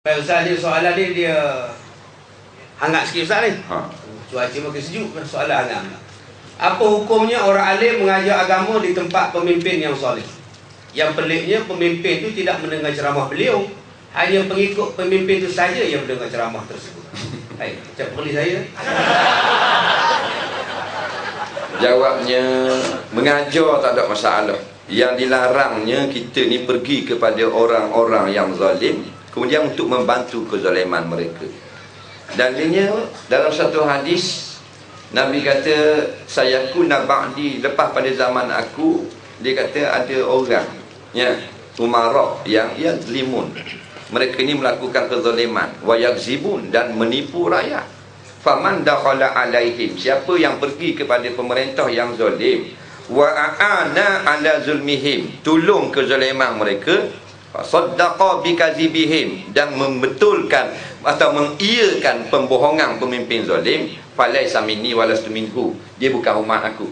Baik Ustaz ni soalan ni dia hangat sikit Ustaz ni. Ha. Cuaca makin sejuk kan soalan hangat. Apa hukumnya orang alim mengajar agama di tempat pemimpin yang soleh? Yang peliknya pemimpin itu tidak mendengar ceramah beliau. Hanya pengikut pemimpin itu saja yang mendengar ceramah tersebut. Baik, macam polis saya. Jawabnya mengajar tak ada masalah. Yang dilarangnya kita ni pergi kepada orang-orang yang zalim kemudian untuk membantu kezaliman mereka. Dalilnya dalam satu hadis Nabi kata saya ku ba'di lepas pada zaman aku dia kata ada orang ya umarok yang ya zlimun. Mereka ni melakukan kezaliman wa yakzibun dan menipu rakyat. Faman dakhala alaihim siapa yang pergi kepada pemerintah yang zalim wa aana ala zulmihim tolong kezaliman mereka saddaqa bikazibihim dan membetulkan atau mengiyakan pembohongan pemimpin zalim falaisa minni walastu minhu. Dia bukan umat aku.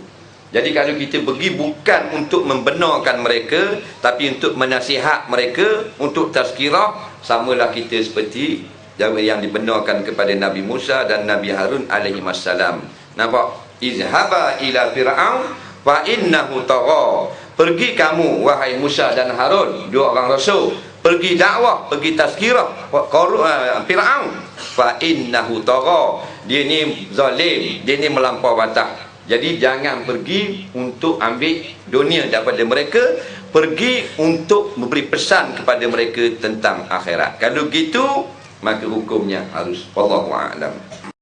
Jadi kalau kita pergi bukan untuk membenarkan mereka tapi untuk menasihat mereka untuk tazkirah samalah kita seperti yang dibenarkan kepada Nabi Musa dan Nabi Harun alaihi wassalam. Nampak? Izhaba ila fir'aun fa innahu tagha pergi kamu wahai Musa dan Harun dua orang rasul. Pergi dakwah pergi tazkirah. Uh, Firaun. Fa innahu tagha. Dia ni zalim dia ni melampau batas jadi jangan pergi untuk ambil dunia daripada mereka pergi untuk memberi pesan kepada mereka tentang akhirat. Kalau gitu maka hukumnya harus. Wallahu a'lam